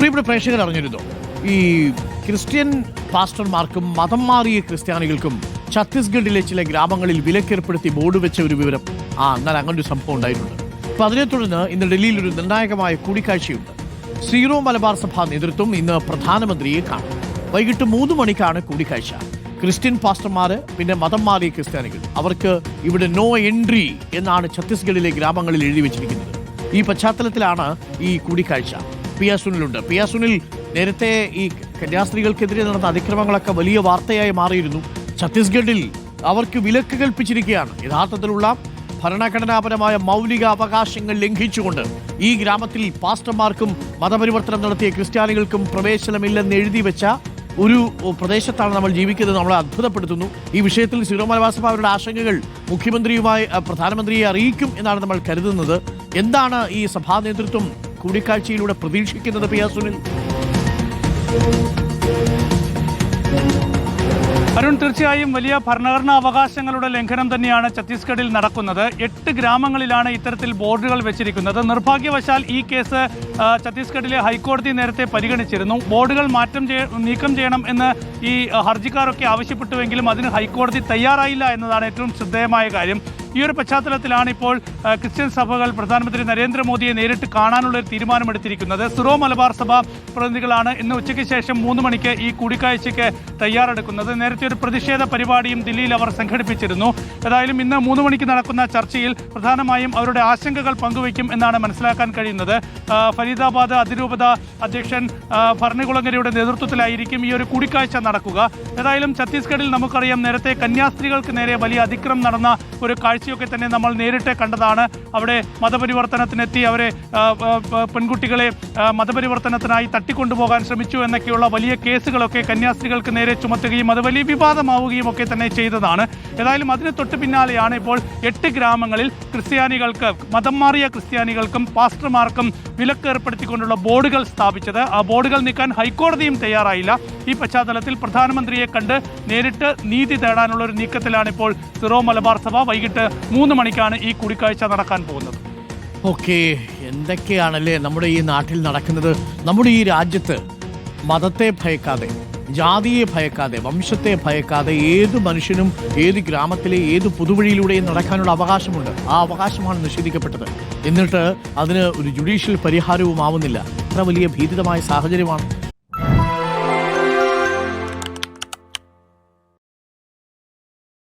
പ്രിയപ്പെട്ട പ്രേക്ഷകർ അറിഞ്ഞിരുന്നു? ഈ ക്രിസ്ത്യൻ പാസ്റ്റർമാർക്കും മതം മാറിയ ക്രിസ്ത്യാനികൾക്കും ഛത്തീസ്ഗഡിലെ ചില ഗ്രാമങ്ങളിൽ വിലക്കേർപ്പെടുത്തി ബോർഡ് വെച്ച ഒരു വിവരം. ആ എന്നാൽ അങ്ങനെ ഒരു സംഭവം ഉണ്ടായിട്ടുണ്ട്. അപ്പൊ അതിനെ തുടർന്ന് ഇന്ന് ഡൽഹിയിൽ ഒരു നിർണായകമായ കൂടിക്കാഴ്ചയുണ്ട്. സീറോ മലബാർ സഭ നേതൃത്വം ഇന്ന് പ്രധാനമന്ത്രിയെ കാണും. വൈകിട്ട് മൂന്ന് മണിക്കാണ് കൂടിക്കാഴ്ച. ക്രിസ്ത്യൻ പാസ്റ്റർമാർ പിന്നെ മതം മാറിയ ക്രിസ്ത്യാനികൾ. അവർക്ക് ഇവിടെ നോ എൻട്രി എന്നാണ് ഛത്തീസ്ഗഡിലെ ഗ്രാമങ്ങളിൽ എഴുതി വെച്ചിരിക്കുന്നത്. ഈ പശ്ചാത്തലത്തിലാണ് ഈ കൂടിക്കാഴ്ച. പി ആർ സുനിലുണ്ട് പി ആർ സുനിൽ നേരത്തെ ഈ കന്യാസ്ത്രീകൾക്കെതിരെ നടന്ന അതിക്രമങ്ങളൊക്കെ വലിയ വാർത്തയായി മാറിയിരുന്നു. ഛത്തീസ്ഗഡിൽ അവർക്ക് വിലക്ക് കൽപ്പിച്ചിരിക്കുകയാണ്. യഥാർത്ഥത്തിലുള്ള ഭരണഘടനാപരമായ മൗലിക അവകാശങ്ങൾ ലംഘിച്ചുകൊണ്ട് ഈ ഗ്രാമത്തിൽ പാസ്റ്റർമാർക്കും മതപരിവർത്തനം നടത്തിയ ക്രിസ്ത്യാനികൾക്കും പ്രവേശനമില്ലെന്ന് എഴുതി വെച്ച ഒരു പ്രദേശത്താണ് നമ്മൾ ജീവിക്കുന്നത് നമ്മളെ അത്ഭുതപ്പെടുത്തുന്നു. ഈ വിഷയത്തിൽ സിറോ അവരുടെ ആശങ്കകൾ മുഖ്യമന്ത്രിയുമായി പ്രധാനമന്ത്രിയെ അറിയിക്കും എന്നാണ് നമ്മൾ കരുതുന്നത്. എന്താണ് ഈ സഭാ നേതൃത്വം കൂടിക്കാഴ്ചയിലൂടെ പ്രതീക്ഷിക്കുന്നത് പി ആർ സുനിൽ. അരുൺ തീർച്ചയായും വലിയ ഭരണഘടനാ അവകാശങ്ങളുടെ ലംഘനം തന്നെയാണ് ഛത്തീസ്ഗഡിൽ നടക്കുന്നത്. എട്ട് ഗ്രാമങ്ങളിലാണ് ഇത്തരത്തിൽ ബോർഡുകൾ വെച്ചിരിക്കുന്നത്. നിർഭാഗ്യവശാൽ ഈ കേസ് ഛത്തീസ്ഗഡിലെ ഹൈക്കോടതി നേരത്തെ പരിഗണിച്ചിരുന്നു. ബോർഡുകൾ മാറ്റം നീക്കം ചെയ്യണം എന്ന് ഈ ഹർജിക്കാരൊക്കെ ആവശ്യപ്പെട്ടുവെങ്കിലും അതിന് ഹൈക്കോടതി തയ്യാറായില്ല എന്നതാണ് ഏറ്റവും ശ്രദ്ധേയമായ കാര്യം. ഈ ഒരു പശ്ചാത്തലത്തിലാണ് ഇപ്പോൾ ക്രിസ്ത്യൻ സഭകൾ പ്രധാനമന്ത്രി നരേന്ദ്രമോദിയെ നേരിട്ട് കാണാനുള്ള ഒരു തീരുമാനമെടുത്തിരിക്കുന്നത്. സിറോ മലബാർ സഭ പ്രതിനിധികളാണ് ഇന്ന് ഉച്ചയ്ക്ക് ശേഷം മൂന്ന് മണിക്ക് ഈ കൂടിക്കാഴ്ചയ്ക്ക് തയ്യാറെടുക്കുന്നത്. നേരത്തെ ഒരു പ്രതിഷേധ പരിപാടിയും ദില്ലിയിൽ അവർ സംഘടിപ്പിച്ചിരുന്നു. ഏതായാലും ഇന്ന് മൂന്ന് മണിക്ക് നടക്കുന്ന ചർച്ചയിൽ പ്രധാനമായും അവരുടെ ആശങ്കകൾ പങ്കുവയ്ക്കും എന്നാണ് മനസ്സിലാക്കാൻ കഴിയുന്നത്. ഫരീദാബാദ് അതിരൂപത അധ്യക്ഷൻ ഭരണകുളങ്ങരയുടെ നേതൃത്വത്തിലായിരിക്കും ഈ ഒരു കൂടിക്കാഴ്ച നടക്കുക. ഏതായാലും ഛത്തീസ്ഗഡിൽ നമുക്കറിയാം നേരത്തെ കന്യാസ്ത്രീകൾക്ക് നേരെ വലിയ അതിക്രമം നടന്ന ഒരു കാഴ്ചയൊക്കെ തന്നെ നമ്മൾ നേരിട്ട് കണ്ടതാണ്. അവിടെ മതപരിവർത്തനത്തിനെത്തി അവരെ പെൺകുട്ടികളെ മതപരിവർത്തനത്തിനായി തട്ടിക്കൊണ്ടുപോകാൻ ശ്രമിച്ചു എന്നൊക്കെയുള്ള വലിയ കേസുകളൊക്കെ കന്യാസ്ത്രീകൾക്ക് നേരെ ചുമത്തുകയും അത് വലിയ വിവാദമാവുകയും ഒക്കെ തന്നെ ചെയ്തതാണ്. ഏതായാലും അതിന് തൊട്ട് പിന്നാലെയാണ് ഇപ്പോൾ എട്ട് ഗ്രാമങ്ങളിൽ ക്രിസ്ത്യാനികൾക്ക് മതം മാറിയ ക്രിസ്ത്യാനികൾക്കും പാസ്റ്റർമാർക്കും വിലക്ക് ഏർപ്പെടുത്തിക്കൊണ്ടുള്ള ബോർഡുകൾ സ്ഥാപിച്ചത്. ആ ബോർഡുകൾ നീക്കാൻ ഹൈക്കോടതിയും തയ്യാറായില്ല. ഈ പശ്ചാത്തലത്തിൽ പ്രധാനമന്ത്രിയെ കണ്ട് നേരിട്ട് നീതി തേടാനുള്ള ഒരു നീക്കത്തിലാണ് ഇപ്പോൾ സിറോ മലബാർ സഭ. വൈകിട്ട് മൂന്ന് മണിക്കാണ് ഈ കൂടിക്കാഴ്ച നടക്കാൻ പോകുന്നത്. ഓക്കെ എന്തൊക്കെയാണല്ലേ നമ്മുടെ ഈ നാട്ടിൽ നടക്കുന്നത്? നമ്മുടെ ഈ രാജ്യത്ത് മതത്തെ ഭയക്കാതെ ജാതിയെ ഭയക്കാതെ വംശത്തെ ഭയക്കാതെ ഏത് മനുഷ്യനും ഏത് ഗ്രാമത്തിലെ ഏത് പുതുവഴിയിലൂടെയും നടക്കാനുള്ള അവകാശമുണ്ട്. ആ അവകാശമാണ് നിഷേധിക്കപ്പെട്ടത്. എന്നിട്ട് അതിന് ഒരു ജുഡീഷ്യൽ പരിഹാരവും ആവുന്നില്ല അത്ര വലിയ ഭീതിതമായ സാഹചര്യമാണ്